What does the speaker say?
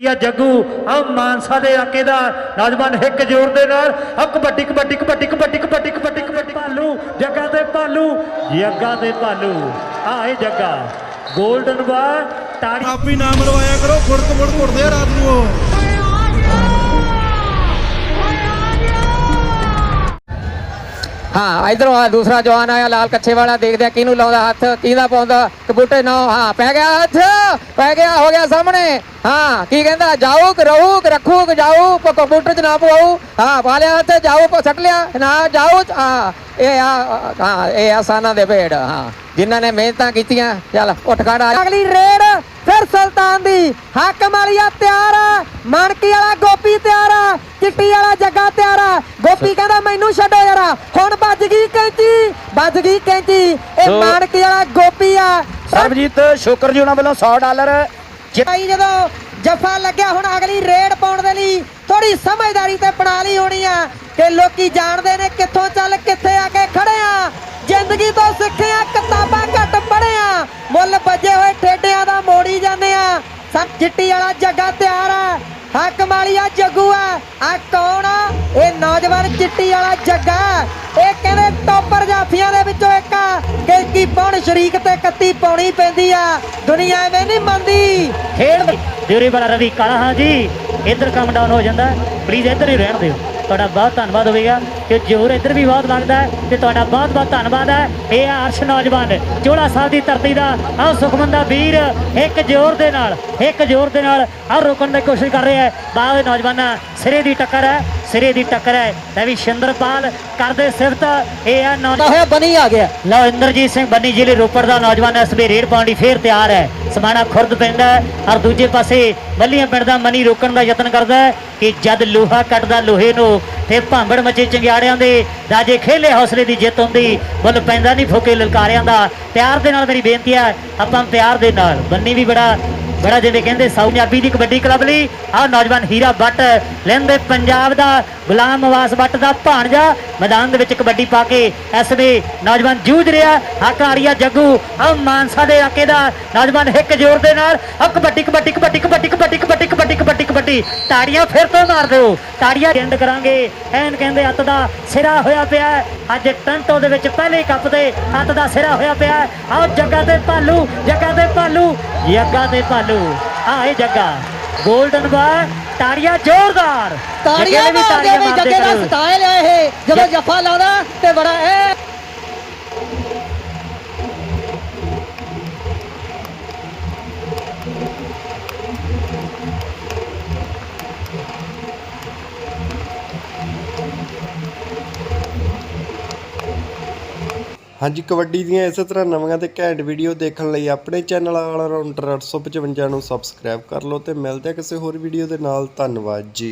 ਯਾ ਜੱਗੂ ਆ ਮਾਨਸਾ ਦੇ ਇਲਾਕੇ ਦਾ ਨੌਜਵਾਨ ਹਿੱਕ ਜ਼ੋਰ ਦੇ ਨਾਲ ਆ ਕਬੱਡੀ ਕਬੱਡੀ ਕਬੱਡੀ ਕਬੱਡੀ ਕਬੱਡੀ ਕਬੱਡੀ ਕਬੱਡੀ, ਭਾਲੂ, ਜੱਗਾ ਤੇ ਭਾਲੂ, ਜੱਗਾ ਤੇ ਭਾਲੂ ਆਏ ਜੱਗਾ 골ਡਨ ਬਾ ਤਾੜੀ ਆਪ ਹੀ ਨਾਮ ਲਵਾਇਆ ਕਰੋ ਫੁੜਕ ਫੁੜ ਘੁੱਟਦੇ ਰਾਤ ਨੂੰ। ਹਾਂ, ਇਧਰੋਂ ਆ ਦੂਸਰਾ ਜਵਾਨ ਆਇਆ, ਲਾਲ ਕੱਛੇ ਵਾਲਾ, ਦੇਖਦੇ ਆ ਕਿਹਨੂੰ ਲਾਉਂਦਾ ਹੱਥ, ਕਿਹਦਾ ਪਾਉਂਦਾ ਕਬੂਟੇ ਨਾ, ਹਾਂ, ਪੈ ਗਿਆ ਹੱਥ, ਪੈ ਗਿਆ, ਹੋ ਗਿਆ ਸਾਹਮਣੇ, ਹਾਂ, ਕੀ ਕਹਿੰਦਾ ਜਾਊ ਰਹੂ ਰੱਖੂ ਕਿ ਜਾਊ ਚ ਨਾ ਪਵਾਉ ਹਾਂ, ਪਾ ਲਿਆ ਹੱਥ ਜਾਊ ਪ- ਸੱਟ ਲਿਆ, ਨਾ ਜਾਊ ਹਾਂ, ਇਹ ਆ, ਹਾਂ, ਇਹ ਆਸਾਨਾ ਦੇ ਭੇੜ ਹਾਂ, ਜਿਨ੍ਹਾਂ ਨੇ ਮਿਹਨਤਾਂ ਕੀਤੀਆਂ, ਚੱਲ, ਉੱਠ ਖੜਾ ਅਗਲੀ ਰੇਡ, ਫਿਰ ਸੁਲਤਾਨ ਦੀ, ਹਾਕਮ ਵਾਲੀਆ ਤਿਆਰ ਆ ਮਣਕੀ ਵਾਲਾ, ਗੋਪੀ ਤਿਆਰ ਆ, ਚਿੱਟੀ ਵਾਲਾ ਜੱਗਾ ਤਿਆਰ ਆ, ਗੋਪੀ ਕਹਿੰਦਾ, ਮੈਨੂੰ ਛੱਡੋ ਯਾਰਾ ਹੁਣ ਵੱਜ ਗਈ ਕੈਂਚੀ ਵੱਜ ਗਈ ਕੈਂਚੀ। ਇਹ ਸੋ- ਮਾਨਕੀ ਵਾਲਾ ਗੋਪੀ ਆ। ਸਰਬਜੀਤ ਸ਼ੁਕਰ ਜੀ ਉਹਨਾਂ ਵੱਲੋਂ 100 ਡਾਲਰ। ਭਾਈ ਜਦੋਂ ਜਫਾ ਲੱਗਿਆ ਹੁਣ ਅਗਲੀ ਰੇਡ ਪਾਉਣ ਦੇ ਲਈ ਥੋੜੀ ਸਮਝਦਾਰੀ ਤੇ ਬਣਾ ਲਈ ਹੋਣੀ ਆ ਕਿ ਲੋਕੀ ਜਾਣਦੇ ਨੇ ਕਿੱਥੋਂ ਚੱਲ ਕਿੱਥੇ ਆ ਕੇ ਖੜੇ ਆ। ਜ਼ਿੰਦਗੀ ਤੋਂ ਸਿੱਖੇ ਆ ਕਿਤਾਬਾਂ ਘੱਟ ਪੜ੍ਹੇ ਆ। ਮੁੱਲ ਵੱਜੇ ਹੋਏ ਠੇਡਿਆਂ ਦਾ ਮੋੜੀ ਜਾਂਦੇ ਆ। ਸਭ ਚਿੱਟੀ ਵਾਲਾ ਜੱਗਾ ਤਿਆਰ ਆ। ਹੱਕ ਮਾਲੀਆ ਜੱਗੂ ਆ। ਆ ਕੌਣ ਆ? ਇਹ ਨੌਜਵਾਨ ਚਿੱਟੀ ਵਾਲਾ ਜੱਗਾ। ਇਹ ਕਹਿੰਦੇ ਟੌਪਰ ਦੇ ਵਿੱਚੋਂ ਇੱਕ ਆ। ਕਿ ਕੀ ਪੌਣ, ਸ਼ਰੀਕ ਤੇ ਕੱਤੀ ਪਾਉਣੀ ਪੈਂਦੀ ਆ। ਦੁਨੀਆ ਐਵੇਂ ਨਹੀਂ ਮੰਨਦੀ। ਖੇਡ ਡਿਊਰੀ ਵਾਲਾ ਰਵੀ ਕਾਲਾ, ਹਾਂ ਜੀ। ਇੱਧਰ ਕੰਮ ਡਾਊਨ ਹੋ ਜਾਂਦਾ। ਪਲੀਜ਼ ਇੱਧਰ ਹੀ ਰਹਿਣ ਦਿਓ। ਤੁਹਾਡਾ ਬਹੁਤ ਧੰਨਵਾਦ ਹੋਵੇਗਾ ਕਿ ਜੋਰ ਇੱਧਰ ਵੀ ਬਹੁਤ ਲੱਗਦਾ ਹੈ ਤੇ ਤੁਹਾਡਾ ਬਹੁਤ ਬਹੁਤ ਧੰਨਵਾਦ ਹੈ। ਇਹ ਆ ਅਰਸ਼ ਨੌਜਵਾਨ, ਚੋਲਾ ਸਾਹਿਬ ਦੀ ਧਰਤੀ ਦਾ ਆਹ ਸੁਖਮਨ ਦਾ ਵੀਰ, ਇੱਕ ਜੋਰ ਦੇ ਨਾਲ, ਇੱਕ ਜੋਰ ਦੇ ਨਾਲ ਆਹ ਰੋਕਣ ਦੀ ਕੋਸ਼ਿਸ਼ ਕਰ ਰਿਹਾ ਹੈ। ਬਾਹਰ ਨੌਜਵਾਨਾਂ ਸਿਰੇ ਦੀ ਟੱਕਰ ਹੈ। ਸਿਰੇ ਦੀ ਟੱਕਰ ਹੈ। ਲੈ ਵੀ ਸ਼ਿੰਦਰਪਾਲ ਕਰਦੇ ਸਿਫਤ ਇਹ ਆ ਨੌਜਵਾਨ ਹੋਇਆ ਬਣੀ ਆ ਗਿਆ। ਲਓ ਇੰਦਰਜੀਤ ਸਿੰਘ ਬੰਨੀ ਜ਼ਿਲ੍ਹੇ ਰੋਪੜ ਦਾ ਨੌਜਵਾਨ ਇਸ ਵੇ ਰੇਡ ਪਾਉਣ ਲਈ ਫੇਰ ਤਿਆਰ ਹੈ। ਸਮਾਣਾ ਖੁਰਦ ਪੈਂਦਾ ਹੈ ਔਰ ਦੂਜੇ ਪਾਸੇ ਬੱਲੀਆਂ ਪਿੰਡ ਦਾ ਮਨੀ ਰੋਕਣ ਦਾ ਯਤਨ ਕਰਦਾ ਹੈ ਕਿ ਜਦ ਲੋਹਾ ਕੱਟਦਾ ਲੋਹੇ ਨੂੰ ਤੇ ਭਾਂਬੜ ਮੱਚੇ ਚੰਗਿਆੜਿਆਂ ਦੇ ਰਾਜੇ ਖੇਲੇ ਹੌਸਲੇ ਦੀ ਜਿੱਤ ਹੁੰਦੀ ਮੁੱਲ ਪੈਂਦਾ ਨਹੀਂ ਫੋਕੇ ਲਲਕਾਰਿਆਂ ਦਾ। ਪਿਆਰ ਦੇ ਨਾਲ ਮੇਰੀ ਬੇਨਤੀ ਹੈ ਆਪਾਂ ਪਿਆਰ ਦੇ ਨਾਲ। ਬੰਨੀ ਵੀ ਬੜਾ ਬੜਾ ਜਿਵੇਂ ਕਹਿੰਦੇ ਸਾਊ ਦੀ ਕਬੱਡੀ ਕਲੱਬ ਲਈ, ਆਹ ਨੌਜਵਾਨ ਹੀਰਾ ਬੱਟ, ਲੈਂਦੇ ਪੰਜਾਬ ਦਾ ਗੁਲਾਮ ਨਵਾਸ ਬੱਟ ਦਾ ਭਾਣਜਾ, ਮੈਦਾਨ ਦੇ ਵਿੱਚ ਕਬੱਡੀ ਪਾ ਕੇ ਇਸ ਵੇ ਨੌਜਵਾਨ ਜੂਝ ਰਿਹਾ ਹਕਾਰੀਆ ਜੱਗੂ, ਆਹ ਮਾਨਸਾ ਦੇ ਇਲਾਕੇ ਦਾ ਨੌਜਵਾਨ ਹਿੱਕ ਜ਼ੋਰ ਦੇ ਨਾਲ, ਆਹ ਕਬੱਡੀ ਕਬੱਡੀ ਕਬੱਡੀ ਕਬੱਡੀ ਕਬੱਡੀ ਕਬੱਡੀ ਕਬੱਡੀ ਕਬੱਡੀ। ਤਾੜੀਆਂ ਫਿਰ ਤੋਂ ਮਾਰ ਦਿਓ। ਤਾੜੀਆਂ ਐਂਡ ਕਰਾਂਗੇ। ਐਨ ਕਹਿੰਦੇ ਅੱਤ ਦਾ ਸਿਰਾ ਹੋਇਆ ਪਿਆ। ਅੱਜ ਟੰਟੋ ਦੇ ਵਿੱਚ ਪਹਿਲੇ ਕੱਪ ਤੇ ਅੱਤ ਦਾ ਸਿਰਾ ਹੋਇਆ ਪਿਆ। ਆਹ ਜੱਗਾ ਤੇ ਭਾਲੂ ਜੱਗਾ ਤੇ ਭਾਲੂ ਜੱਗਾ ਤੇ ਭਾਲੂ। ਆਹ ਇਹ ਜੱਗਾ। 골ਡਨ ਬਾ ਤਾੜੀਆਂ ਜ਼ੋਰਦਾਰ। ਤਾੜੀਆਂ ਵੀ ਮਾਰਦੇ ਜੱਗੇ ਦਾ। ਸਟਾਈਲ ਆ ਇਹ। ਜਦੋਂ ਜੱਫਾ ਲਾਉਂਦਾ ਤੇ ਬੜਾ ਇਹ ਹਾਂਜੀ, ਕਬੱਡੀ ਦੀਆਂ ਇਸੇ ਤਰ੍ਹਾਂ ਨਵੀਆਂ ਤੇ ਘੈਂਟ ਵੀਡੀਓ ਦੇਖਣ ਲਈ ਆਪਣੇ ਚੈਨਲ ਆਲ ਰਾਉਂਡਰ 855 ਨੂੰ ਸਬਸਕ੍ਰਾਈਬ ਕਰ ਲਓ ਤੇ ਮਿਲਦੇ ਹਾਂ ਕਿਸੇ ਹੋਰ ਵੀਡੀਓ ਦੇ ਨਾਲ। ਧੰਨਵਾਦ ਜੀ।